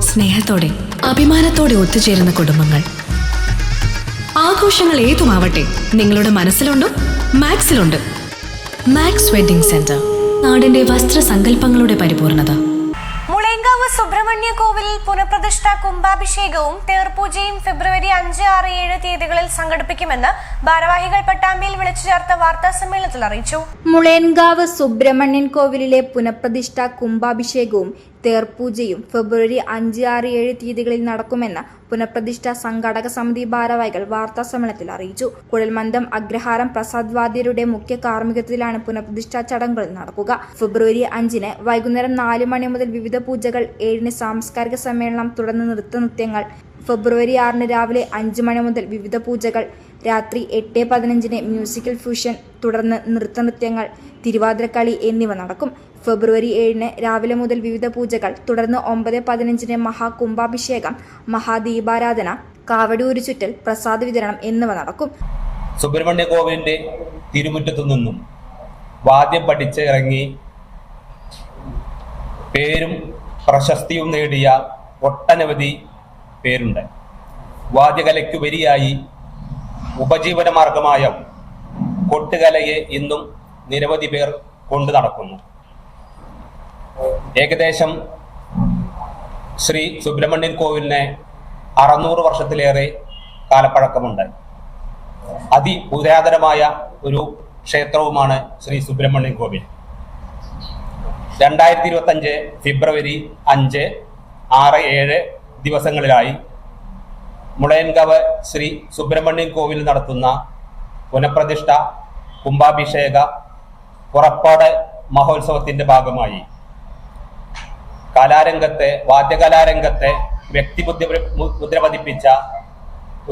സ്നേഹത്തോടെ അഭിമാനത്തോടെ ഒത്തുചേരുന്ന കുടുംബങ്ങൾ. ആഘോഷങ്ങൾ ഏതുമാവട്ടെ നിങ്ങളുടെ മനസ്സിലുണ്ടോ മാക്സിലുണ്ട്. മാക്സ് വെഡിംഗ് സെന്റർ നാടിന്റെ വസ്ത്രസങ്കല്പങ്ങളുടെ പരിപൂർണത. സുബ്രഹ്മണ്യ കോവിലിൽ പുനഃപ്രതിഷ്ഠ കുംഭാഭിഷേകവും തേർപൂജയും ഫെബ്രുവരി അഞ്ച് ആറ് ഏഴ് തീയതികളിൽ സംഘടിപ്പിക്കുമെന്ന് ഭാരവാഹികൾ പട്ടാമ്പിയിൽ വിളിച്ചു ചേർത്ത വാർത്താ സമ്മേളനത്തിൽ അറിയിച്ചു. മുളയൻകാവ് സുബ്രഹ്മണ്യൻ കോവിലിലെ പുനഃപ്രതിഷ്ഠ കുംഭാഭിഷേകവും തേർപൂജയും ഫെബ്രുവരി അഞ്ച് ആറ് ഏഴ് തീയതികളിൽ നടക്കുമെന്ന് പുനഃപ്രതിഷ്ഠ സംഘാടക സമിതി ഭാരവാഹികൾ വാർത്താ സമ്മേളനത്തിൽ അറിയിച്ചു. കുഴൽമന്ദം അഗ്രഹാരം പ്രസാദ് വാദ്യരുടെ മുഖ്യ കാർമ്മികത്വത്തിലാണ് പുനഃപ്രതിഷ്ഠാ ചടങ്ങുകൾ നടക്കുക. ഫെബ്രുവരി അഞ്ചിന് വൈകുന്നേരം നാല് മണി മുതൽ വിവിധ പൂജകൾ ഏഴിന് സാംസ്കാരിക സമ്മേളനം തുടർന്ന് നൃത്തനൃത്യങ്ങൾ ഫെബ്രുവരി ആറിന് രാവിലെ അഞ്ച് മണി മുതൽ വിവിധ പൂജകൾ. രാത്രി എട്ട് പതിനഞ്ചിന് മ്യൂസിക്കൽ ഫ്യൂഷൻ തുടർന്ന് നൃത്തനൃത്യങ്ങൾ തിരുവാതിരക്കളി എന്നിവ നടക്കും. ഫെബ്രുവരി ഏഴിന് രാവിലെ മുതൽ വിവിധ പൂജകൾ തുടർന്ന് ഒമ്പത് പതിനഞ്ചിന് മഹാകുംഭാഭിഷേകം മഹാദീപാരാധന കാവടി ചുറ്റൽ പ്രസാദ വിതരണം എന്നിവ നടക്കും. സുബ്രഹ്മണ്യ കോവിലിന്റെ തിരുമുറ്റത്തു നിന്നും വാദ്യം പഠിച്ച് ഇറങ്ങി പേരും പ്രശസ്തിയും നേടിയ ഒട്ടനവധി പേരുണ്ട്. വാദ്യകലയ്ക്ക് വരിയായി ഉപജീവന മാർഗമായ കൊട്ടുകലയെ ഇന്നും നിരവധി പേർ കൊണ്ടു നടക്കുന്നു. ഏകദേശം ശ്രീ സുബ്രഹ്മണ്യൻ കോവിലിന് അറുന്നൂറ് വർഷത്തിലേറെ കാലപ്പഴക്കമുണ്ട്. അതിപുരാതനമായ ഒരു ക്ഷേത്രവുമാണ് ശ്രീ സുബ്രഹ്മണ്യൻ കോവിൽ. രണ്ടായിരത്തി ഇരുപത്തി അഞ്ച് ഫെബ്രുവരി അഞ്ച് ആറ് ഏഴ് ദിവസങ്ങളിലായി മുളയൻകാവ് ശ്രീ സുബ്രഹ്മണ്യൻ കോവിൽ നടത്തുന്ന പുനഃപ്രതിഷ്ഠ കുംഭാഭിഷേക പുറപ്പാട് മഹോത്സവത്തിന്റെ ഭാഗമായി. കലാരംഗത്തെ വാദ്യകലാരംഗത്തെ വ്യക്തിബുദ്ധി മുദ്ര പതിപ്പിച്ച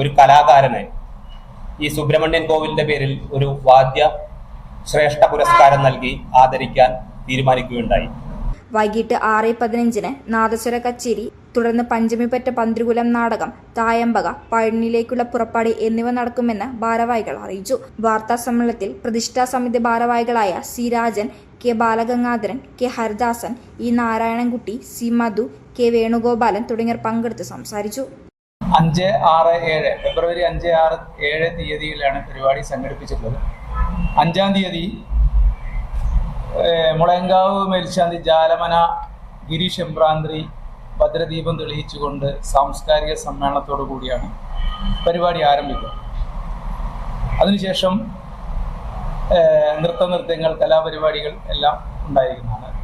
ഒരു കലാകാരനെ ഈ സുബ്രഹ്മണ്യൻ കോവിലിന്റെ പേരിൽ ഒരു വാദ്യ ശ്രേഷ്ഠ പുരസ്കാരം നൽകി ആദരിക്കാൻ തീരുമാനിക്കുകയുണ്ടായി. വൈകിട്ട് ആറ് പതിനഞ്ചിന് നാദസ്വര കച്ചേരി തുടർന്ന് പഞ്ചമിപ്പറ്റ പന്തിരുകുലം നാടകം തായമ്പക പഴനിയിലേക്കുള്ള പുറപ്പാട് എന്നിവ നടക്കുമെന്ന് ഭാരവാഹികൾ അറിയിച്ചു. വാർത്താ സമ്മേളനത്തിൽ പ്രതിഷ്ഠാ സമിതി ഭാരവാഹികളായ C Rajan K Balagangadharan K Haridasan E Narayanankutty C Madhu K Venugopalan തുടങ്ങിയവർ പങ്കെടുത്ത് സംസാരിച്ചു. അഞ്ച് ആറ് ഏഴ് ഫെബ്രുവരി അഞ്ച് ആറ് ഏഴ് തീയതിയിലാണ് പരിപാടി സംഘടിപ്പിച്ചിട്ടുള്ളത്. അഞ്ചാം തീയതി മുളയങ്കാവ് മേൽശാന്തി ജാലമന ഗിരീഷ് എംബ്രാന്തി ഭദ്രദീപം തെളിയിച്ചുകൊണ്ട് സാംസ്കാരിക സമ്മേളനത്തോടു കൂടിയാണ് പരിപാടി ആരംഭിക്കുക. അതിനുശേഷം നൃത്ത നൃത്യങ്ങൾ കലാപരിപാടികൾ എല്ലാം ഉണ്ടായിരിക്കുന്നതാണ്.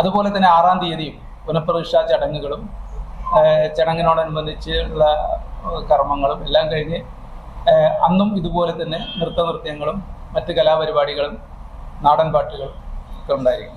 അതുപോലെ തന്നെ ആറാം തീയതിയും പുനഃപ്രതിഷ്ഠാ ചടങ്ങുകളും ചടങ്ങിനോടനുബന്ധിച്ചുള്ള കർമ്മങ്ങളും എല്ലാം കഴിഞ്ഞ് അന്നും ഇതുപോലെ തന്നെ നൃത്ത നൃത്യങ്ങളും മറ്റ് കലാപരിപാടികളും നാടൻ പാട്ടുകളും कम डालेगा